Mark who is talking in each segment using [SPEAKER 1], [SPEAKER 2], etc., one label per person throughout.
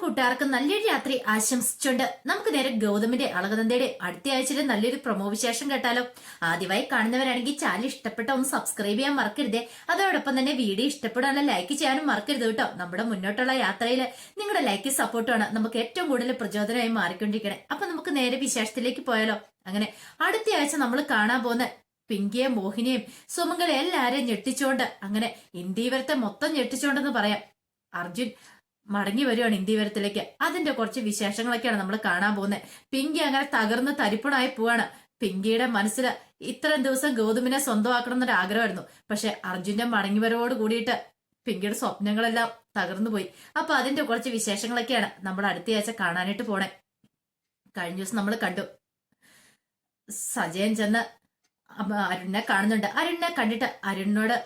[SPEAKER 1] കൂട്ടുകാർക്ക് നല്ലൊരു രാത്രി ആശംസിച്ചുകൊണ്ട് നമുക്ക് നേരെ ഗൗതമിന്റെ അളകനന്ദയുടെ അടുത്ത ആഴ്ചയിലെ നല്ലൊരു പ്രൊമോ വിശേഷം കേട്ടാലോ. ആദ്യമായി കാണുന്നവരാണെങ്കിൽ ചാനൽ ഇഷ്ടപ്പെട്ട ഒന്ന് സബ്സ്ക്രൈബ് ചെയ്യാൻ മറക്കരുതേ. അതോടൊപ്പം തന്നെ വീഡിയോ ഇഷ്ടപ്പെടാനുള്ള ലൈക്ക് ചെയ്യാനും മറക്കരുത് കേട്ടോ. നമ്മുടെ മുന്നോട്ടുള്ള യാത്രയിൽ നിങ്ങളുടെ ലൈക്ക് സപ്പോർട്ടാണ് നമുക്ക് ഏറ്റവും കൂടുതൽ പ്രചോദനമായി മാറിക്കൊണ്ടിരിക്കണേ. അപ്പൊ നമുക്ക് നേരെ വിശേഷത്തിലേക്ക് പോയാലോ. അങ്ങനെ അടുത്ത ആഴ്ച നമ്മൾ കാണാൻ പോകുന്ന പിങ്കിയെ മോഹിനിയും സുമംഗലെ എല്ലാരെയും ഞെട്ടിച്ചോണ്ട് അങ്ങനെ ഇന്ത്യവരത്തെ മൊത്തം ഞെട്ടിച്ചോണ്ടെന്ന് പറയാം. അർജുൻ മടങ്ങി വരുവാണ് ഇന്ത്യവരത്തിലേക്ക് അതിന്റെ കുറച്ച് വിശേഷങ്ങളൊക്കെയാണ് നമ്മൾ കാണാൻ പോകുന്നത്. പിങ്കി അങ്ങനെ തകർന്ന് തരിപ്പണായി പോവാണ്. പിങ്കിയുടെ മനസ്സിൽ ഇത്രയും ദിവസം ഗൗതമിനെ സ്വന്തമാക്കണം എന്നൊരു ആഗ്രഹമായിരുന്നു. പക്ഷെ അർജുന്റെ മടങ്ങി വരവോട് കൂടിയിട്ട് പിങ്കിയുടെ സ്വപ്നങ്ങളെല്ലാം തകർന്നു പോയി. അപ്പൊ അതിന്റെ കുറച്ച് വിശേഷങ്ങളൊക്കെയാണ് നമ്മൾ അടുത്തയാഴ്ച കാണാനായിട്ട് പോണേ. കഴിഞ്ഞ ദിവസം നമ്മൾ കണ്ടു. സജയൻ ചെന്ന് അരുണിനെ കാണുന്നുണ്ട്. അരുണിനെ കണ്ടിട്ട് അരുണിനോട്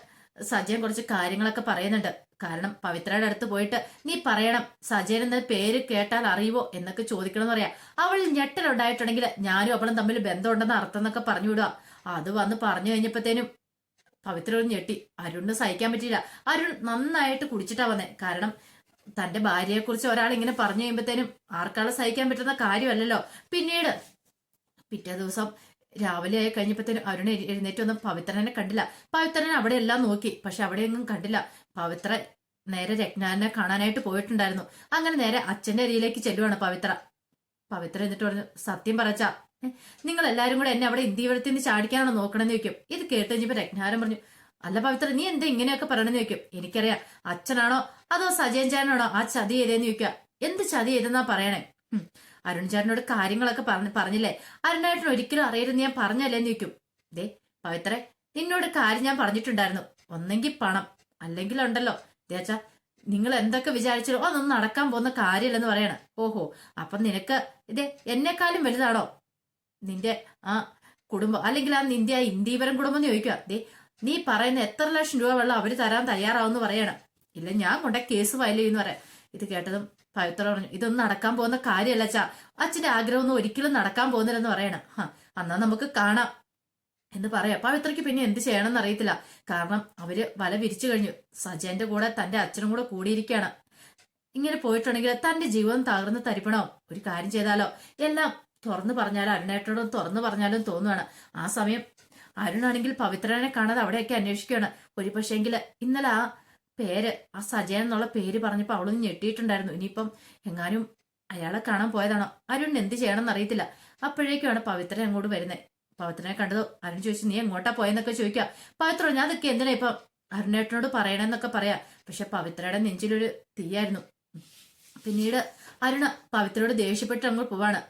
[SPEAKER 1] സജയൻ കുറച്ച് കാര്യങ്ങളൊക്കെ പറയുന്നുണ്ട്. കാരണം പവിത്രയുടെ അടുത്ത് പോയിട്ട് നീ പറയണം സജയൻ എന്ന പേര് കേട്ടാൽ അറിയുവോ? എന്നൊക്കെ ചോദിക്കണം എന്ന് പറയാം. അവൾ ഞെട്ടലുണ്ടായിട്ടുണ്ടെങ്കിൽ ഞാനും അവളും തമ്മിൽ ബന്ധമുണ്ടെന്ന് അർത്ഥം എന്നൊക്കെ പറഞ്ഞു വിടുക. അത് വന്ന് പറഞ്ഞു കഴിഞ്ഞപ്പോഴത്തേനും പവിത്ര ഒരു ഞെട്ടി. അരുണിന് സഹിക്കാൻ പറ്റിയില്ല. അരുൺ നന്നായിട്ട് കുടിച്ചിട്ടാ വന്നേ. കാരണം തന്റെ ഭാര്യയെക്കുറിച്ച് ഒരാൾ ഇങ്ങനെ പറഞ്ഞു കഴിയുമ്പോഴത്തേനും ആർക്കാളും സഹിക്കാൻ പറ്റുന്ന കാര്യമല്ലല്ലോ. പിന്നീട് പിറ്റേ ദിവസം രാവിലെ ആയി കഴിഞ്ഞപ്പോഴത്തേനും അരുൺ എഴ് എഴുന്നേറ്റ് ഒന്നും പവിത്രനെ കണ്ടില്ല. പവിത്രനെ അവിടെ എല്ലാം നോക്കി. പക്ഷെ അവിടെയൊന്നും കണ്ടില്ല. പവിത്ര നേരെ രജ്ഞാനെ കാണാനായിട്ട് പോയിട്ടുണ്ടായിരുന്നു. അങ്ങനെ നേരെ അച്ഛന്റെ അരിയിലേക്ക് ചെല്ലുവാണ് പവിത്ര. പവിത്ര എന്നിട്ട് പറഞ്ഞു സത്യം പറച്ച നിങ്ങൾ എല്ലാരും കൂടെ എന്നെ അവിടെ ഇന്ത്യവരത്തിൽ നിന്ന് ചാടിക്കാനാണോ നോക്കണമെന്ന് ചോദിക്കും. ഇത് കേട്ട് കഴിഞ്ഞപ്പോ രജ്ഞാനം പറഞ്ഞു അല്ല പവിത്ര നീ എന്താ ഇങ്ങനെയൊക്കെ പറയണമെന്ന് ചോദിക്കും. എനിക്കറിയാം അച്ഛനാണോ അതോ സജയൻ ആ ചതി ചെയ്തേന്ന് ചോദിക്കുക. എന്ത് ചതി ചെയ്തെന്നാ പറയണേ? അരുൺചാരനോട് കാര്യങ്ങളൊക്കെ പറഞ്ഞ് പറഞ്ഞില്ലേ? അരുണായിട്ടിന് ഒരിക്കലും അറിയരുത് ഞാൻ പറഞ്ഞല്ലേന്ന് ചോദിക്കും. ദേ പവിത്രേ നിന്നോട് കാര്യം ഞാൻ പറഞ്ഞിട്ടുണ്ടായിരുന്നു. ഒന്നെങ്കിൽ പണം. അല്ലെങ്കിൽ ഉണ്ടല്ലോ ചേച്ചാ നിങ്ങൾ എന്തൊക്കെ വിചാരിച്ചാലോ അതൊന്നും നടക്കാൻ പോകുന്ന കാര്യമില്ലെന്ന് പറയണ. ഓഹോ അപ്പൊ നിനക്ക് ഇതേ എന്നെക്കാളും വലുതാണോ? നിന്റെ ആ കുടുംബം അല്ലെങ്കിൽ ആ നിന്റെ ആ ഇന്ത്യപരം കുടുംബം എന്ന് ചോദിക്കുക. ദേ നീ പറയുന്ന എത്ര ലക്ഷം രൂപ വെള്ളം അവർ തരാൻ തയ്യാറാവെന്ന് പറയണം. ഇല്ല ഞാൻ കൊണ്ട കേസ് ഫയൽ ചെയ്യുന്നു പറയാം. ഇത് കേട്ടതും പവിത്ര പറഞ്ഞു ഇതൊന്നും നടക്കാൻ പോകുന്ന കാര്യമല്ല അച്ഛാ. അച്ഛന്റെ ആഗ്രഹമൊന്നും ഒരിക്കലും നടക്കാൻ പോകുന്നില്ലെന്ന് പറയണം. എന്നാ നമുക്ക് കാണാം. എന്ന് പറയാം. പവിത്രയ്ക്ക് പിന്നെ എന്ത് ചെയ്യണമെന്ന് അറിയത്തില്ല. കാരണം അവർ വല വിരിച്ചു കഴിഞ്ഞു. സജയന്റെ കൂടെ തന്റെ അച്ഛനും കൂടെ കൂടിയിരിക്കുകയാണ്. ഇങ്ങനെ പോയിട്ടുണ്ടെങ്കിൽ തന്റെ ജീവൻ തകർന്ന് തരിപ്പണോ? ഒരു കാര്യം ചെയ്താലോ? എല്ലാം തുറന്നു പറഞ്ഞാലും? അരുണേട്ടോടും തുറന്നു പറഞ്ഞാലും തോന്നുവാണ്. ആ സമയം അരുണാണെങ്കിൽ പവിത്രനെ കാണാതെ അവിടെയൊക്കെ അന്വേഷിക്കുകയാണ്. ഒരു പക്ഷേങ്കിൽ ഇന്നലെ ആ പേര് ആ സജയൻ എന്നുള്ള പേര് പറഞ്ഞപ്പോ അവളൊന്ന് ഞെട്ടിയിട്ടുണ്ടായിരുന്നു. ഇനിയിപ്പം എങ്ങാനും അയാളെ കാണാൻ പോയതാണോ? അരുൺ എന്ത് ചെയ്യണമെന്ന് അറിയത്തില്ല. അപ്പോഴേക്കുമാണ് പവിത്രൻ അങ്ങോട്ട് വരുന്നത്. പവിത്രനെ കണ്ടതോ അരുൺ ചോദിച്ചു നീ എങ്ങോട്ടാ പോയെന്നൊക്കെ ചോദിക്കാം. പവിത്ര ഞാൻ അതൊക്കെ എന്തിനാ ഇപ്പം അരുണേട്ടനോട് പറയണമെന്നൊക്കെ പറയാം. പക്ഷെ പവിത്രയുടെ നെഞ്ചിലൊരു തീയായിരുന്നു. പിന്നീട് അരുണ പവിത്രയോട് ദേഷ്യപ്പെട്ട് അങ്ങോട്ട് പോവാണ്.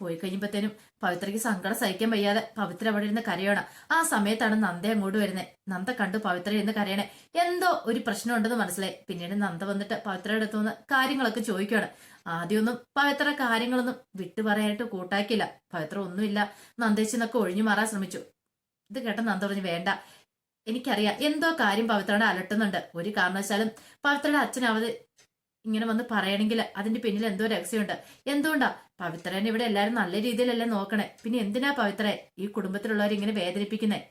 [SPEAKER 1] പോയി കഴിയുമ്പോഴത്തേനും പവിത്രയ്ക്ക് സങ്കടം സഹിക്കാൻ വയ്യാതെ പവിത്ര അവിടെ ഇരുന്ന് കരയണം. ആ സമയത്താണ് നന്ദ അങ്ങോട്ട് വരുന്നത് നന്ദ കണ്ടു പവിത്ര ഇരുന്ന് കരയണേ. എന്തോ ഒരു പ്രശ്നം ഉണ്ടെന്ന് മനസ്സിലായി. പിന്നീട് നന്ദ വന്നിട്ട് പവിത്രയുടെ അടുത്ത് വന്ന് കാര്യങ്ങളൊക്കെ ചോദിക്കുകയാണ് ആദ്യമൊന്നും പവിത്ര കാര്യങ്ങളൊന്നും വിട്ടു പറയാനായിട്ട് കൂട്ടാക്കിയില്ല. പവിത്ര ഒന്നുമില്ല. നന്ദേശിന്നൊക്കെ ഒഴിഞ്ഞു മാറാൻ ശ്രമിച്ചു. ഇത് കേട്ട നന്ദ പറഞ്ഞു വേണ്ട. എനിക്കറിയാം എന്തോ കാര്യം പവിത്രയുടെ അലട്ടുന്നുണ്ട്. ഒരു കാരണവശാലും പവിത്രയുടെ അച്ഛനവത് ഇങ്ങനെ വന്ന് പറയണമെങ്കിൽ അതിന്റെ പിന്നിൽ എന്തോ രഹസ്യമുണ്ട്. എന്തുകൊണ്ടാ? പവിത്രനെ ഇവിടെ എല്ലാരും നല്ല രീതിയിലല്ലേ നോക്കണേ. പിന്നെ എന്തിനാ പവിത്രയെ ഈ കുടുംബത്തിലുള്ളവർ ഇങ്ങനെ വേദനിപ്പിക്കുന്നേ?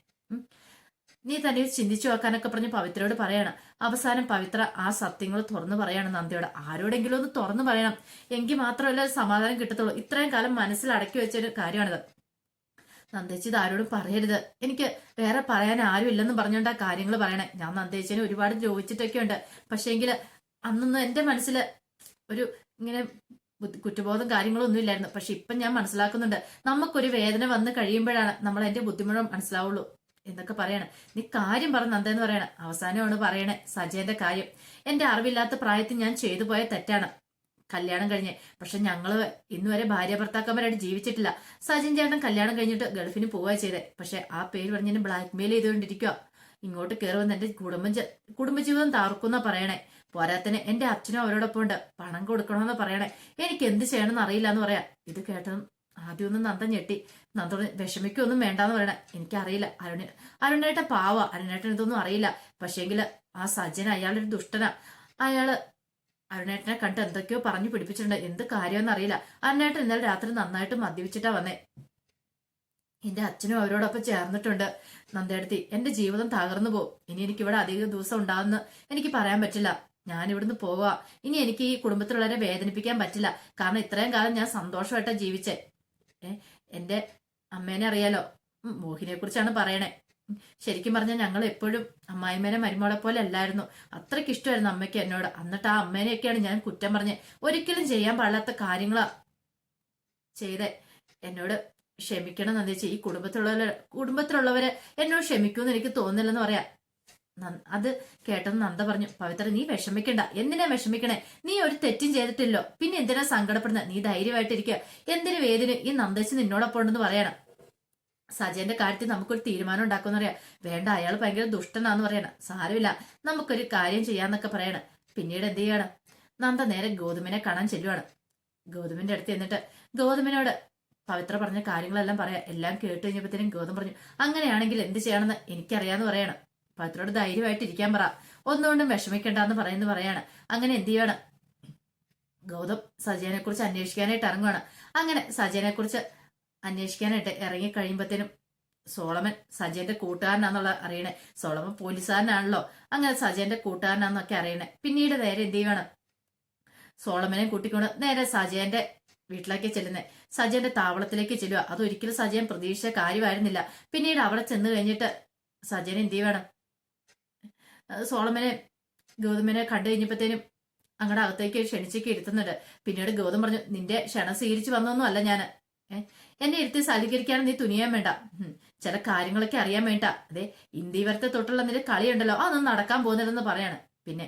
[SPEAKER 1] നീ തന്നെ ചിന്തിച്ചു വെക്കാനൊക്കെ പറഞ്ഞ് പവിത്രയോട് പറയണം. അവസാനം പവിത്ര ആ സത്യങ്ങൾ തുറന്നു പറയാണ് നന്ദിയോട്. ആരോടെങ്കിലും ഒന്ന് തുറന്നു പറയണം. എങ്കിൽ മാത്രമല്ല സമാധാനം കിട്ടത്തുള്ളൂ. ഇത്രയും കാലം മനസ്സിൽ അടക്കി വെച്ചൊരു കാര്യമാണിത്. നന്ദേച്ചി ഇത് ആരോടും പറയരുത്. എനിക്ക് വേറെ പറയാൻ ആരും ഇല്ലെന്ന് ആ കാര്യങ്ങൾ പറയണേ. ഞാൻ നന്ദേച്ചിനെ ഒരുപാട് ചോദിച്ചിട്ടൊക്കെ ഉണ്ട്. പക്ഷേങ്കിൽ അന്നൊന്നും എന്റെ മനസ്സിൽ ഒരു ഇങ്ങനെ കുറ്റബോധം കാര്യങ്ങളും ഒന്നും ഇല്ലായിരുന്നു. പക്ഷെ ഇപ്പം ഞാൻ മനസ്സിലാക്കുന്നുണ്ട്. നമുക്കൊരു വേദന വന്ന് കഴിയുമ്പോഴാണ് നമ്മൾ എന്റെ ബുദ്ധിമുട്ട് മനസ്സിലാവുള്ളൂ. എന്നൊക്കെ പറയണം. നീ കാര്യം പറഞ്ഞ എന്തെന്ന് പറയണ. അവസാനമാണ് പറയണേ. സജയന്റെ കാര്യം. എന്റെ അറിവില്ലാത്ത പ്രായത്തിൽ ഞാൻ ചെയ്തു പോയ തെറ്റാണ്. കല്യാണം കഴിഞ്ഞ്. പക്ഷെ ഞങ്ങൾ ഇന്നുവരെ ഭാര്യ ഭർത്താക്കന്മാരായിട്ട് ജീവിച്ചിട്ടില്ല. സജിൻ ചേട്ടൻ കല്യാണം കഴിഞ്ഞിട്ട് ഗൾഫിന് പോവുക ചെയ്തേ. പക്ഷെ ആ പേര് പറഞ്ഞു ബ്ലാക്ക് മെയിൽ ചെയ്തുകൊണ്ടിരിക്കുക ഇങ്ങോട്ട് കയറി വന്ന് എന്റെ കുടുംബം കുടുംബജീവിതം താർക്കുന്ന പറയണേ. പോരാത്തിന് എന്റെ അച്ഛനും അവരോടൊപ്പം ഉണ്ട് പണം കൊടുക്കണമെന്ന് പറയണേ. എനിക്ക് എന്ത് ചെയ്യണമെന്ന് അറിയില്ല എന്ന് പറയാം. ഇത് കേട്ടതും ആദ്യമൊന്നും നന്ദൻ ഞെട്ടി. നന്ദോട് വിഷമിക്കൊന്നും വേണ്ടാന്ന് പറയണേ. എനിക്കറിയില്ല. അരുണ അരുണേട്ട പാവ. അരുണേട്ടൻ ഇതൊന്നും അറിയില്ല. പക്ഷേങ്കിൽ ആ സജ്ജന അയാളൊരു ദുഷ്ടനാ. അയാൾ അരുണേട്ടനെ കണ്ട് എന്തൊക്കെയോ പറഞ്ഞു പിടിപ്പിച്ചിട്ടുണ്ട്. എന്ത് കാര്യമെന്ന് അറിയില്ല. അരുണേട്ടൻ ഇന്നലെ രാത്രി നന്നായിട്ട് മദ്യപിച്ചിട്ടാ വന്നേ. എന്റെ അച്ഛനും അവരോടൊപ്പം ചേർന്നിട്ടുണ്ട്. നന്ദേടത്തി എന്റെ ജീവിതം തകർന്നു പോകും ഇനി എനിക്ക് ഇവിടെ അധിക ദിവസം ഉണ്ടാവുന്ന എനിക്ക് പറയാൻ പറ്റില്ല. ഞാൻ ഇവിടുന്ന് പോവാ. ഇനി എനിക്ക് ഈ കുടുംബത്തിലുള്ളവരെ വേദനിപ്പിക്കാൻ പറ്റില്ല. കാരണം ഇത്രയും കാലം ഞാൻ സന്തോഷമായിട്ടാണ് ജീവിച്ചേ. എന്റെ അമ്മേനെ അറിയാലോ? മോഹിനെ കുറിച്ചാണ് പറയണേ. ശരിക്കും പറഞ്ഞാൽ ഞങ്ങൾ എപ്പോഴും അമ്മായിമ്മേനെ മരുമോളെ പോലെ അല്ലായിരുന്നു. അത്രയ്ക്ക് ഇഷ്ടമായിരുന്നു അമ്മയ്ക്ക് എന്നോട്. എന്നിട്ട് ആ അമ്മേനെയൊക്കെയാണ് ഞാൻ കുറ്റം പറഞ്ഞ് ഒരിക്കലും ചെയ്യാൻ പാടില്ലാത്ത കാര്യങ്ങളാ ചെയ്തേ. എന്നോട് ക്ഷമിക്കണം നന്ദിച്ച്. ഈ കുടുംബത്തിലുള്ളവരെ കുടുംബത്തിലുള്ളവരെ എന്നോട് ക്ഷമിക്കൂന്ന് എനിക്ക് തോന്നില്ലെന്ന് പറയാം. അത് കേട്ടെന്ന് നന്ദ പറഞ്ഞു പവിത്ര നീ വിഷമിക്കണ്ട. എന്തിനാ വിഷമിക്കണേ? നീ ഒരു തെറ്റും ചെയ്തിട്ടില്ലോ. പിന്നെ എന്തിനാ സങ്കടപ്പെടുന്നത്? നീ ധൈര്യമായിട്ടിരിക്കുക. എന്തിനു വേദിന്? ഈ നന്ദച്ച് നിന്നോടൊപ്പം ഉണ്ടെന്ന് പറയണം. സജയന്റെ കാര്യത്തിൽ നമുക്കൊരു തീരുമാനം ഉണ്ടാക്കുമെന്ന് പറയാം. വേണ്ട അയാൾ ഭയങ്കര ദുഷ്ടനാന്ന് പറയണം. സാരമില്ല നമുക്കൊരു കാര്യം ചെയ്യാന്നൊക്കെ പറയണം. പിന്നീട് എന്ത് ചെയ്യണം? നന്ദ നേരെ ഗോതുമിനെ കാണാൻ ചെല്ലുവാണ്. ഗോതുമിന്റെ അടുത്ത് എന്നിട്ട് ഗോതുമിനോട് പവിത്ര പറഞ്ഞ കാര്യങ്ങളെല്ലാം പറയാം. എല്ലാം കേട്ട് കഴിഞ്ഞപ്പോഴത്തേനും ഗോതം പറഞ്ഞു അങ്ങനെയാണെങ്കിൽ എന്ത് ചെയ്യണമെന്ന് എനിക്കറിയാന്ന് പറയണം. പവിത്രോട് ധൈര്യമായിട്ട് ഇരിക്കാൻ പറ. ഒന്നുകൊണ്ടും വിഷമിക്കണ്ടെന്ന് പറയുന്നു പറയാണ്. അങ്ങനെ എന്ത് ചെയ്യണം? ഗൗതം സജയനെ കുറിച്ച് അന്വേഷിക്കാനായിട്ട് ഇറങ്ങുവാണ്. അങ്ങനെ സജയനെ കുറിച്ച് അന്വേഷിക്കാനായിട്ട് ഇറങ്ങി കഴിയുമ്പോഴത്തേനും സോളമൻ സജയന്റെ കൂട്ടുകാരനാന്നുള്ള അറിയണേ. സോളമൻ പോലീസുകാരനാണല്ലോ. അങ്ങനെ സജയന്റെ കൂട്ടുകാരനാന്നൊക്കെ അറിയണേ. പിന്നീട് നേരെ എന്ത് ചെയ്യണം സോളമനെ കൂട്ടിക്കൊണ്ട് നേരെ സജയന്റെ വീട്ടിലേക്ക് ചെല്ലുന്നത് സജയന്റെ താവളത്തിലേക്ക് ചെല്ലുക അതൊരിക്കലും സജയൻ പ്രതീക്ഷിച്ച കാര്യമായിരുന്നില്ല. പിന്നീട് അവിടെ ചെന്ന് കഴിഞ്ഞിട്ട് സജയൻ എന്ത് ചെയ്യണം സോളമനെ ഗൗതമനെ കണ്ടു കഴിഞ്ഞപ്പോഴത്തേനും അങ്ങടെ അകത്തേക്ക് ക്ഷണിച്ചേക്ക് ഇരുത്തുന്നുണ്ട്. പിന്നീട് ഗൗതം പറഞ്ഞു നിന്റെ ക്ഷണം സ്വീകരിച്ചു വന്നൊന്നും അല്ല ഞാൻ എന്നെ ഇരുത്തി സൽക്കരിക്കാൻ നീ തുനിയാൻ വേണ്ട. ചില കാര്യങ്ങളൊക്കെ അറിയാൻ വേണ്ട. അതെ ഇന്ത്യവരത്തെ തൊട്ടുള്ള നിന്റെ കളിയുണ്ടല്ലോ. അതൊന്നും നടക്കാൻ പോകുന്നില്ലെന്ന് പറയാണ്. പിന്നെ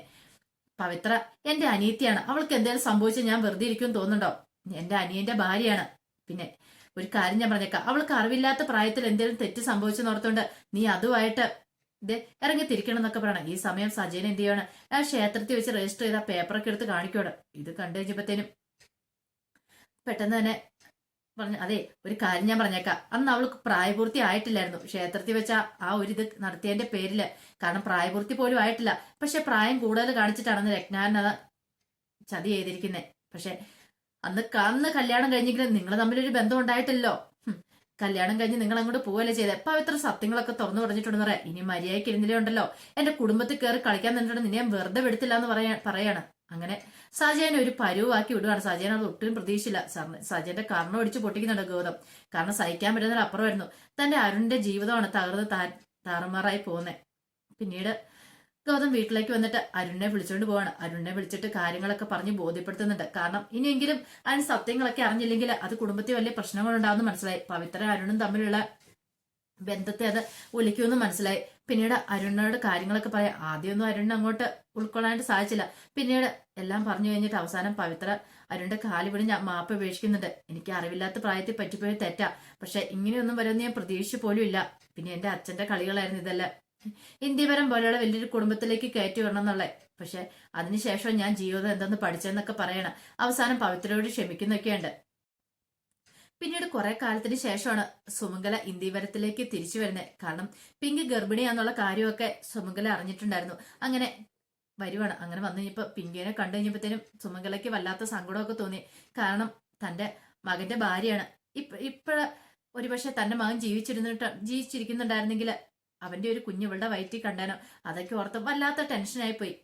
[SPEAKER 1] പവിത്ര എന്റെ അനിയത്തിയാണ് അവൾക്ക് എന്തെങ്കിലും സംഭവിച്ചാൽ ഞാൻ വെറുതെ ഇരിക്കും തോന്നുന്നുണ്ടോ? എന്റെ അനിയന്റെ ഭാര്യയാണ്. പിന്നെ ഒരു കാര്യം ഞാൻ പറഞ്ഞേക്കാം. അവൾക്ക് അറിവില്ലാത്ത പ്രായത്തിൽ എന്തെങ്കിലും തെറ്റ് സംഭവിച്ചെന്ന് ഓർത്തോണ്ട് നീ അതുമായിട്ട് ഇത് ഇറങ്ങി തിരിക്കണം എന്നൊക്കെ പറയണം ഈ സമയം സജയൻ എന്ത് ചെയ്യണം? ആ ക്ഷേത്രത്തിൽ വെച്ച് രജിസ്റ്റർ ചെയ്ത പേപ്പറൊക്കെ എടുത്ത് കാണിക്കോട് ഇത് കണ്ടു കഴിഞ്ഞപ്പോഴത്തേനും പെട്ടെന്ന് തന്നെ പറഞ്ഞു അതെ ഒരു കാര്യം ഞാൻ പറഞ്ഞേക്കാം. അന്ന് അവൾക്ക് പ്രായപൂർത്തി ആയിട്ടില്ലായിരുന്നു. ക്ഷേത്രത്തിൽ വെച്ച ആ ഒരു ഇത് നടത്തിയതിന്റെ പേരിൽ. കാരണം പ്രായപൂർത്തി പോലും ആയിട്ടില്ല. പക്ഷെ പ്രായം കൂടുതൽ കാണിച്ചിട്ടാണെന്ന് രത്നാരൻ അത് ചതി ചെയ്തിരിക്കുന്നത് പക്ഷെ അന്ന് അന്ന് കല്യാണം കഴിഞ്ഞെങ്കിലും നിങ്ങൾ തമ്മിലൊരു ബന്ധം ഉണ്ടായിട്ടില്ലല്ലോ. കല്യാണം കഴിഞ്ഞ് നിങ്ങൾ അങ്ങോട്ട് പോവല്ലേ ചെയ്തത് അപ്പൊ ഇത്ര സത്യങ്ങളൊക്കെ തുറന്നു പറഞ്ഞിട്ടുണ്ടെന്ന് പറയാം. ഇനി മര്യാദയ്ക്ക് ഇരുന്നില്ലേ ഉണ്ടല്ലോ? എന്റെ കുടുംബത്തിൽ കയറി കളിക്കാൻ നിന്നിട്ടുണ്ട്. നിന്നെ വെറുതെ വിടത്തില്ല എന്ന് പറയാ പറയാണ്. അങ്ങനെ സജയനെ ഒരു പരുവാക്കി വിടുകയാണ് സജയൻ അത് ഒട്ടും പ്രതീക്ഷയില്ല സജയന്റെ കർണം ഒടിച്ച് പൊട്ടിക്കുന്നുണ്ട് ഗൗതം. കാരണം സഹിക്കാൻ പറ്റുന്നതിൽ അപ്പുറമായിരുന്നു. തന്റെ അരുണിന്റെ ജീവിതമാണ് തകർന്ന് താ- താറുമാറായി പോകുന്നത് പിന്നീട് ഗൗതം വീട്ടിലേക്ക് വന്നിട്ട് അരുണിനെ വിളിച്ചുകൊണ്ട് പോവാണ്. അരുണിനെ വിളിച്ചിട്ട് കാര്യങ്ങളൊക്കെ പറഞ്ഞ് ബോധ്യപ്പെടുത്തുന്നുണ്ട്. കാരണം ഇനിയെങ്കിലും അതിന് സത്യങ്ങളൊക്കെ അറിഞ്ഞില്ലെങ്കിൽ അത് കുടുംബത്തിൽ വലിയ പ്രശ്നങ്ങളുണ്ടാവുമെന്ന് മനസ്സിലായി. പവിത്ര അരുണും തമ്മിലുള്ള ബന്ധത്തെ അത് ഒലിക്കുമെന്ന് മനസ്സിലായി. പിന്നീട് അരുണിനോട് കാര്യങ്ങളൊക്കെ പറയാം. ആദ്യമൊന്നും അരുണിന് അങ്ങോട്ട് ഉൾക്കൊള്ളാനായിട്ട് സാധിച്ചില്ല. പിന്നീട് എല്ലാം പറഞ്ഞു കഴിഞ്ഞിട്ട് അവസാനം പവിത്ര അരുണിന്റെ കാലി പിടി ഞാൻ മാപ്പ് ഉപേക്ഷിക്കുന്നുണ്ട് എനിക്ക് അറിവില്ലാത്ത പ്രായത്തിൽ പറ്റിപ്പോയി തെറ്റാ. പക്ഷെ ഇങ്ങനെയൊന്നും വരുമെന്ന് ഞാൻ പ്രതീക്ഷിച്ചു പോലും ഇല്ല. പിന്നെ എന്റെ അച്ഛന്റെ കളികളായിരുന്നു ഇതെല്ലാം. ഇന്ത്യപരം പോലെയുള്ള വലിയൊരു കുടുംബത്തിലേക്ക് കയറ്റി വരണം എന്നുള്ളത്. പക്ഷെ അതിനുശേഷം ഞാൻ ജീവിതം എന്തെന്ന് പഠിച്ചെന്നൊക്കെ പറയണം. അവസാനം പവിത്രയോട് ക്ഷമിക്കുന്നൊക്കെയുണ്ട്. പിന്നീട് കുറെ കാലത്തിന് ശേഷമാണ് സുമംഗല ഇന്ത്യവരത്തിലേക്ക് തിരിച്ചു വരുന്നത്. കാരണം പിങ്ക് ഗർഭിണിയാന്നുള്ള കാര്യമൊക്കെ സുമംഗല അറിഞ്ഞിട്ടുണ്ടായിരുന്നു. അങ്ങനെ വരുവാണ്. അങ്ങനെ വന്നു കഴിഞ്ഞപ്പോ പിങ്കിനെ കണ്ടു കഴിഞ്ഞപ്പോഴത്തേനും സുമംഗലയ്ക്ക് വല്ലാത്ത സങ്കടമൊക്കെ തോന്നി. കാരണം തന്റെ മകന്റെ ഭാര്യയാണ്. ഇപ്പ ഇപ്പഴ ഒരുപക്ഷെ തന്റെ മകൻ ജീവിച്ചിരുന്നിട്ട് ജീവിച്ചിരിക്കുന്നുണ്ടായിരുന്നെങ്കിൽ അവന്റെ ഒരു കുഞ്ഞിവളുടെ വയറ്റിൽ കണ്ടാനോ? അതൊക്കെ ഓർത്ത് വല്ലാത്ത ടെൻഷനായി പോയി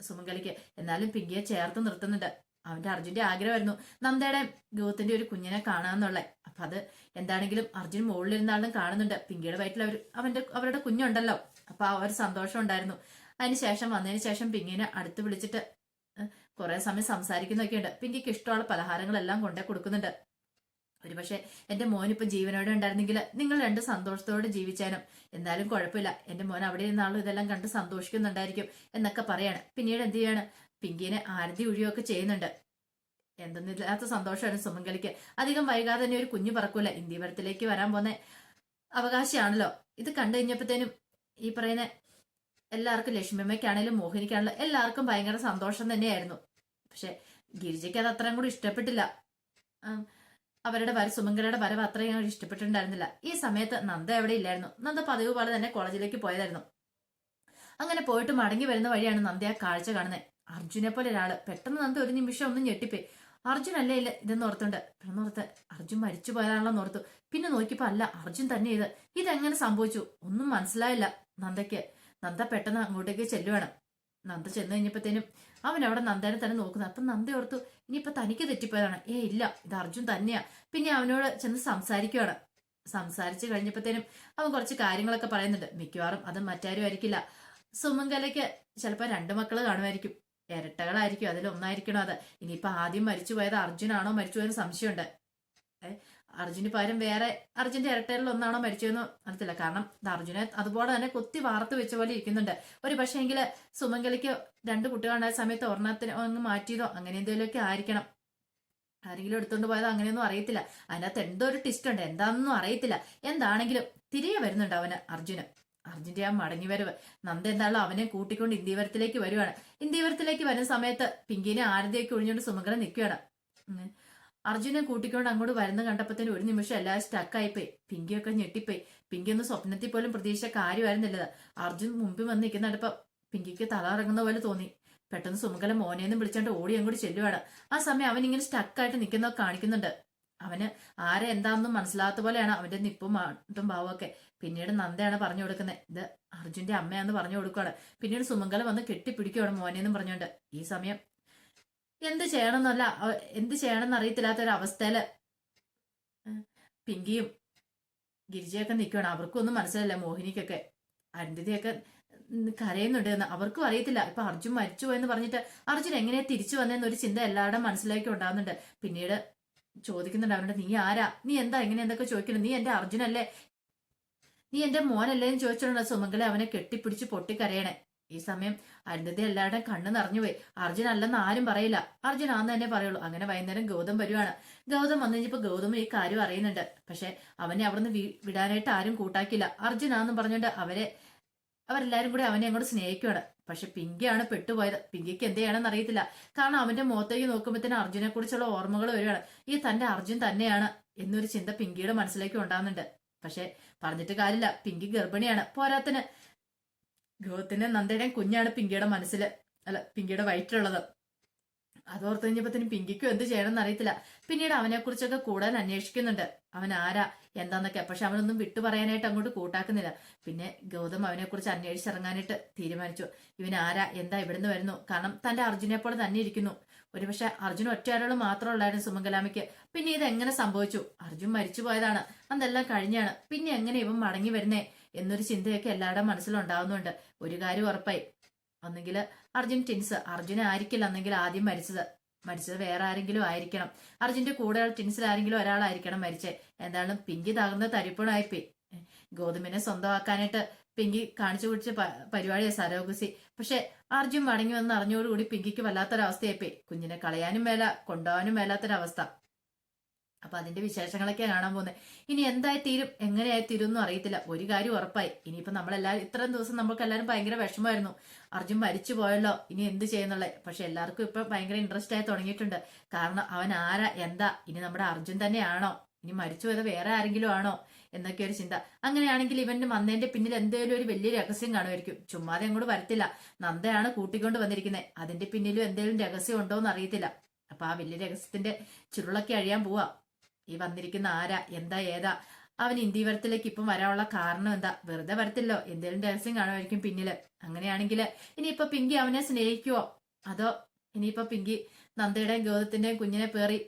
[SPEAKER 1] സുമംഗലിക്ക് എന്നാലും പിങ്കിയെ ചേർത്ത് നിർത്തുന്നുണ്ട്. അവന്റെ അർജുന്റെ ആഗ്രഹമായിരുന്നു നന്ദയുടെ ഗൗത്തിന്റെ ഒരു കുഞ്ഞിനെ കാണാന്നുള്ള അപ്പൊ അത് എന്താണെങ്കിലും അർജുൻ മുകളിലിരുന്നാളും കാണുന്നുണ്ട്. പിങ്കിയുടെ വയറ്റിൽ അവർ അവന്റെ അവരുടെ കുഞ്ഞുണ്ടല്ലോ. അപ്പൊ ആ ഒരു സന്തോഷം ഉണ്ടായിരുന്നു. അതിനുശേഷം വന്നതിന് ശേഷം പിങ്കിനെ അടുത്ത് വിളിച്ചിട്ട് കുറെ സമയം സംസാരിക്കുന്നൊക്കെയുണ്ട്. പിങ്കിക്ക് ഇഷ്ടമുള്ള പലഹാരങ്ങളെല്ലാം കൊണ്ടേ കൊടുക്കുന്നുണ്ട്. ഒരുപക്ഷെ എന്റെ മോൻ ഇപ്പൊ ജീവനോടെ ഉണ്ടായിരുന്നെങ്കിൽ നിങ്ങൾ രണ്ട് സന്തോഷത്തോടെ ജീവിച്ചാനും. എന്തായാലും കുഴപ്പമില്ല. എന്റെ മോൻ അവിടെ നിന്നാളും ഇതെല്ലാം കണ്ട് സന്തോഷിക്കുന്നുണ്ടായിരിക്കും എന്നൊക്കെ പറയാണ്. പിന്നീട് എന്ത് ചെയ്യാണ്? പിങ്കിനെ ആരതി ഒഴിയൊക്കെ ചെയ്യുന്നുണ്ട്. എന്തെന്നില്ലാത്ത സന്തോഷമാണ് സുമംഗലിക്ക്. അധികം വൈകാതെ തന്നെ ഒരു കുഞ്ഞു പറക്കൂല. ഇന്ത്യപരത്തിലേക്ക് വരാൻ പോന്ന അവകാശമാണല്ലോ ഇത് കണ്ടു കഴിഞ്ഞപ്പോഴത്തേനും ഈ പറയുന്ന എല്ലാവർക്കും ലക്ഷ്മിയമ്മയ്ക്കാണേലും മോഹിനിക്കാണേലും എല്ലാവർക്കും ഭയങ്കര സന്തോഷം തന്നെയായിരുന്നു. പക്ഷെ ഗിരിജയ്ക്ക് അത് അത്രയും കൂടി ഇഷ്ടപ്പെട്ടില്ല. അവരുടെ വര സുമംഗലയുടെ വരവ് അത്രയും ഇഷ്ടപ്പെട്ടിട്ടുണ്ടായിരുന്നില്ല. ഈ സമയത്ത് നന്ദ എവിടെ ഇല്ലായിരുന്നു. നന്ദ പതിവ് പോലെ തന്നെ കോളേജിലേക്ക് പോയതായിരുന്നു. അങ്ങനെ പോയിട്ട് മടങ്ങി വരുന്ന വഴിയാണ് നന്ദ ആ കാഴ്ച കാണുന്നത് അർജുനെ പോലെ ഒരാൾ. പെട്ടെന്ന് നന്ദ ഒരു നിമിഷം ഒന്നും ഞെട്ടിപ്പോയി. അർജുൻ അല്ലേ ഇല്ല? ഇതെന്ന് ഓർത്തുണ്ട്. പെട്ടെന്നോർത്ത് അർജുൻ മരിച്ചു പോയതാണല്ലോ ഓർത്തു. പിന്നെ നോക്കിയപ്പോ അല്ല അർജുൻ തന്നെ ഇത്. ഇതെങ്ങനെ സംഭവിച്ചു? ഒന്നും മനസ്സിലായില്ല നന്ദയ്ക്ക്. നന്ദ പെട്ടെന്ന് അങ്ങോട്ടേക്ക് ചെല്ലുവാണ്. നന്ദ ചെന്ന് കഴിഞ്ഞപ്പോഴത്തേനും അവൻ അവിടെ നന്ദനെ തന്നെ നോക്കുന്നത്. അപ്പം നന്ദ ഓർത്തു ഇനിയിപ്പൊ തനിക്ക് തെറ്റിപ്പോയതാണ്. ഏ ഇല്ല ഇത് അർജുൻ തന്നെയാ. പിന്നെ അവനോട് ചെന്ന് സംസാരിക്കുകയാണ് സംസാരിച്ച് കഴിഞ്ഞപ്പോഴത്തേനും അവൻ കുറച്ച് കാര്യങ്ങളൊക്കെ പറയുന്നുണ്ട്. മിക്കവാറും അത് മറ്റാരും ആയിരിക്കില്ല. സുമംഗലയ്ക്ക് ചിലപ്പോൾ രണ്ട് മക്കൾ കാണുമായിരിക്കും. ഇരട്ടകളായിരിക്കും. അതിൽ ഒന്നായിരിക്കണം അത്. ഇനിയിപ്പോൾ ആദ്യം മരിച്ചു പോയത് അർജുനാണോ മരിച്ചു പോയെന്ന് സംശയമുണ്ട് അർജുന് പകരം വേറെ അർജുന്റെ ഇരട്ടകളിൽ ഒന്നാണോ മരിച്ചതെന്ന് അറിയത്തില്ല. കാരണം അർജുനെ അതുപോലെ തന്നെ കുത്തി വാർത്ത് വെച്ച പോലെ ഇരിക്കുന്നുണ്ട്. ഒരു പക്ഷേ എങ്കിൽ സുമംഗലിക്ക് രണ്ട് കുട്ടികളുണ്ടായ സമയത്ത് ഒരെണ്ണത്തിന് അങ്ങ് മാറ്റിയതോ? അങ്ങനെ എന്തെങ്കിലുമൊക്കെ ആയിരിക്കണം. ആരെങ്കിലും എടുത്തുകൊണ്ട് പോയതോ? അങ്ങനെയൊന്നും അറിയത്തില്ല. അതിനകത്ത് എന്തോ ഒരു ടിസ്റ്റ് ഉണ്ട്. എന്താണെന്നും അറിയത്തില്ല. എന്താണെങ്കിലും തിരികെ വരുന്നുണ്ട് അവന് അർജുന്. അർജുന്റെ ആ മടങ്ങി വരവ്. നന്ദ എന്താണല്ലോ അവനെ കൂട്ടിക്കൊണ്ട് ഇന്ത്യവരത്തിലേക്ക് വരുവാണ്. ഇന്ത്യവരത്തിലേക്ക് വരുന്ന സമയത്ത് പിങ്കിനെ ആരതിയൊക്കെ ഒഴിഞ്ഞുകൊണ്ട് സുമംഗലം നിൽക്കുകയാണ്. അർജുനെ കൂട്ടിക്കൊണ്ട് അങ്ങോട്ട് വരുന്ന കണ്ടപ്പത്തിന് ഒരു നിമിഷം എല്ലാവരും സ്റ്റക്കായിപ്പോയി പിങ്കിയൊക്കെ ഞെട്ടിപ്പോയി. പിങ്കി ഒന്ന് സ്വപ്നത്തിൽ പോലും പ്രതീക്ഷിച്ച കാര്യമായിരുന്നില്ലത് അർജുൻ മുമ്പിൽ വന്ന് നിൽക്കുന്നിടപ്പോ പിങ്കിക്ക് തല ഇറങ്ങുന്ന പോലെ തോന്നി. പെട്ടെന്ന് സുമംഗല മോനെന്നും വിളിച്ചോണ്ട് ഓടി അങ്ങോട്ട് ചെല്ലുവാണ്. ആ സമയം അവൻ ഇങ്ങനെ സ്റ്റക്കായിട്ട് നിൽക്കുന്നത് കാണിക്കുന്നുണ്ട്. അവന് ആരെ എന്താണെന്നും മനസ്സിലാത്ത പോലെയാണ് അവന്റെ നിപ്പും മാട്ടും ഭാവമൊക്കെ. പിന്നീട് നന്ദയാണ് പറഞ്ഞു കൊടുക്കുന്നത്. ഇത് അർജുന്റെ അമ്മയാന്ന് പറഞ്ഞു കൊടുക്കുകയാണ് പിന്നീട് സുമംഗല വന്ന് കെട്ടിപ്പിടിക്കുകയാണ് മോനെന്നും പറഞ്ഞുകൊണ്ട് ഈ സമയം എന്ത് ചെയ്യണമെന്നല്ല എന്ത് ചെയ്യണമെന്ന് അറിയത്തില്ലാത്ത ഒരു അവസ്ഥയിൽ പിങ്കിയും ഗിരിജയൊക്കെ നിൽക്കുകയാണ് അവർക്കും ഒന്നും മനസ്സിലല്ല മോഹിനിക്കൊക്കെ. അരുന്ധതിയൊക്കെ കരയുന്നുണ്ട് എന്ന്. അവർക്കും അറിയത്തില്ല. ഇപ്പൊ അർജുൻ മരിച്ചു എന്ന് പറഞ്ഞിട്ട് അർജുൻ എങ്ങനെയാ തിരിച്ചു വന്നതെന്നൊരു ചിന്ത എല്ലാവരുടെ മനസ്സിലേക്ക് ഉണ്ടാകുന്നുണ്ട് പിന്നീട് ചോദിക്കുന്നുണ്ട് അവനോട് നീ ആരാ? നീ എന്താ എങ്ങനെ എന്തൊക്കെ ചോദിക്കണം നീ എന്റെ അർജുനല്ലേ? നീ എന്റെ മോനല്ലേ? എന്ന് ചോദിച്ചിട്ടുണ്ട്. സുമംഗല അവനെ കെട്ടിപ്പിടിച്ച് പൊട്ടിക്കരയണേ. ഈ സമയം അരുന്ധതി എല്ലാവരുടെ കണ്ണ് നിറഞ്ഞുപോയി അർജുൻ അല്ലെന്ന് ആരും പറയില്ല. അർജുൻ ആന്ന് തന്നെ പറയുള്ളൂ. അങ്ങനെ വൈകുന്നേരം ഗൗതം വരുവാണ്. ഗൗതം വന്നു കഴിഞ്ഞപ്പോ ഗൗതം ഈ കാര്യം അറിയുന്നുണ്ട്. പക്ഷെ അവനെ അവിടുന്ന് വിടാനായിട്ട് ആരും കൂട്ടാക്കില്ല അർജുൻ ആന്നും പറഞ്ഞുകൊണ്ട് അവരെ അവരെല്ലാരും കൂടി അവനെ അങ്ങോട്ട് സ്നേഹിക്കുകയാണ് പക്ഷെ പിങ്കിയാണ് പെട്ടുപോയത്. പിങ്കിക്ക് എന്ത് ചെയ്യണമെന്ന് അറിയത്തില്ല. കാരണം അവന്റെ മുഖത്തേക്ക് നോക്കുമ്പോഴത്തേനും അർജുനെ കുറിച്ചുള്ള ഓർമ്മകൾ വരികയാണ്. ഈ തന്റെ അർജുൻ തന്നെയാണ് എന്നൊരു ചിന്ത പിങ്കിയുടെ മനസ്സിലേക്ക് ഉണ്ടാകുന്നുണ്ട് പക്ഷെ പറഞ്ഞിട്ട് കാര്യമില്ല. പിങ്കി ഗർഭിണിയാണ്. പോരാത്തിന് ഗൗതത്തിന്റെ നന്ദയുടെയും കുഞ്ഞാണ് പിങ്കിയുടെ മനസ്സിൽ അല്ല പിങ്കിയുടെ വയറ്റിലുള്ളത്. അതോർത്ത് കഴിഞ്ഞപ്പത്തിന് പിങ്കിക്കും എന്ത് ചെയ്യണമെന്ന് അറിയത്തില്ല. പിന്നീട് അവനെ കുറിച്ചൊക്കെ കൂടുതൽ അന്വേഷിക്കുന്നുണ്ട്. അവൻ ആരാ? എന്താന്നൊക്കെ. പക്ഷെ അവനൊന്നും വിട്ടു പറയാനായിട്ട് അങ്ങോട്ട് കൂട്ടാക്കുന്നില്ല. പിന്നെ ഗൗതം അവനെ കുറിച്ച് അന്വേഷിച്ചിറങ്ങാനായിട്ട് തീരുമാനിച്ചു. ഇവൻ ആരാ? എന്താ ഇവിടുന്ന് വരുന്നു? കാരണം തന്റെ അർജുനെ പോലെ തന്നെ ഇരിക്കുന്നു. ഒരുപക്ഷെ അർജുൻ ഒറ്റയാളുകൾ മാത്രം ഉള്ളായിരുന്നു സുമംഗലാമയ്ക്ക്. പിന്നെ ഇത് എങ്ങനെ സംഭവിച്ചു? അർജുൻ മരിച്ചു പോയതാണ് അതെല്ലാം കഴിഞ്ഞാണ്. പിന്നെ എങ്ങനെ ഇവൻ മടങ്ങി വരുന്നേ? എന്നൊരു ചിന്തയൊക്കെ എല്ലാവരുടെ മനസ്സിലുണ്ടാവുന്നുണ്ട്. ഒരു കാര്യം ഉറപ്പായി. ഒന്നെങ്കിൽ അർജുൻ ടിൻസ് അർജുന ആയിരിക്കില്ല അന്നെങ്കിൽ ആദ്യം മരിച്ചത്. മരിച്ചത് വേറെ ആരെങ്കിലും ആയിരിക്കണം. അർജുന്റെ കൂടെ ടിൻസിൽ ആരെങ്കിലും ഒരാളായിരിക്കണം മരിച്ചത് എന്തായാലും പിങ്കി തകർന്ന തരിപ്പണായിപ്പോയി. ഗോതമ്പിനെ സ്വന്തമാക്കാനായിട്ട് പിങ്കി കാണിച്ചു കുടിച്ച പരിപാടിയാണ് സരോഗസി. പക്ഷെ അർജുൻ മടങ്ങി വന്ന് അറിഞ്ഞോടുകൂടി പിങ്കിക്ക് വല്ലാത്തൊരവസ്ഥയായിപ്പോയി. കുഞ്ഞിനെ കളയാനും മേല കൊണ്ടുപോകാനും മേലാത്തൊരവസ്ഥ. അപ്പൊ അതിന്റെ വിശേഷങ്ങളൊക്കെ കാണാൻ പോകുന്നത് ഇനി എന്തായി തീരും? എങ്ങനെയായി തീരും എന്നും അറിയത്തില്ല. ഒരു കാര്യം ഉറപ്പായി. ഇനിയിപ്പോ നമ്മളെല്ലാരും ഇത്രയും ദിവസം നമുക്ക് എല്ലാവരും ഭയങ്കര വിഷമമായിരുന്നു. അർജുൻ മരിച്ചു പോയല്ലോ. ഇനി എന്ത് ചെയ്യുന്നുള്ളത് പക്ഷെ എല്ലാവർക്കും ഇപ്പൊ ഭയങ്കര ഇൻട്രസ്റ്റ് ആയി തുടങ്ങിയിട്ടുണ്ട്. കാരണം അവൻ ആരാ? എന്താ? ഇനി നമ്മുടെ അർജുൻ തന്നെയാണോ? ഇനി മരിച്ചു പോയത് വേറെ ആരെങ്കിലും ആണോ? എന്നൊക്കെ ഒരു ചിന്ത. അങ്ങനെയാണെങ്കിൽ ഇവന്റെ നന്ദേന്റെ പിന്നിൽ എന്തേലും ഒരു വലിയ രഹസ്യം കാണുമായിരിക്കും. ചുമ്മാതെ അങ്ങോട്ട് വരത്തില്ല. നന്ദയാണ് കൂട്ടിക്കൊണ്ട് വന്നിരിക്കുന്നത് അതിന്റെ പിന്നിലും എന്തേലും രഹസ്യം ഉണ്ടോ എന്ന് അറിയത്തില്ല അപ്പൊ ആ വലിയ രഹസ്യത്തിന്റെ ചുരുളൊക്കെ അഴിയാൻ പോവാ. ഈ വന്നിരിക്കുന്ന ആരാ? എന്താ ഏതാ? അവൻ ഇന്ത്യവരത്തിലേക്ക് ഇപ്പം വരാനുള്ള കാരണം എന്താ? വെറുതെ വരത്തില്ലോ. എന്തെങ്കിലും രഹസ്യം കാണുമായിരിക്കും പിന്നിൽ. അങ്ങനെയാണെങ്കിൽ ഇനിയിപ്പോ പിങ്കി അവനെ സ്നേഹിക്കുവോ? അതോ ഇനിയിപ്പോ പിങ്കി നന്ദയുടെയും ഗൗതത്തിന്റെയും കുഞ്ഞിനെ പേറി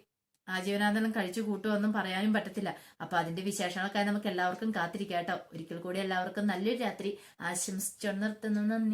[SPEAKER 1] ആജീവനാന്തനം കഴിച്ചു കൂട്ടുമെന്നും പറയാനും പറ്റത്തില്ല. അപ്പൊ അതിന്റെ വിശേഷങ്ങൾക്കായി നമുക്ക് എല്ലാവർക്കും കാത്തിരിക്കാം കേട്ടോ. ഒരിക്കൽ കൂടി എല്ലാവർക്കും നല്ലൊരു രാത്രി. ആശംസിച്ചു നിർത്തുന്നു.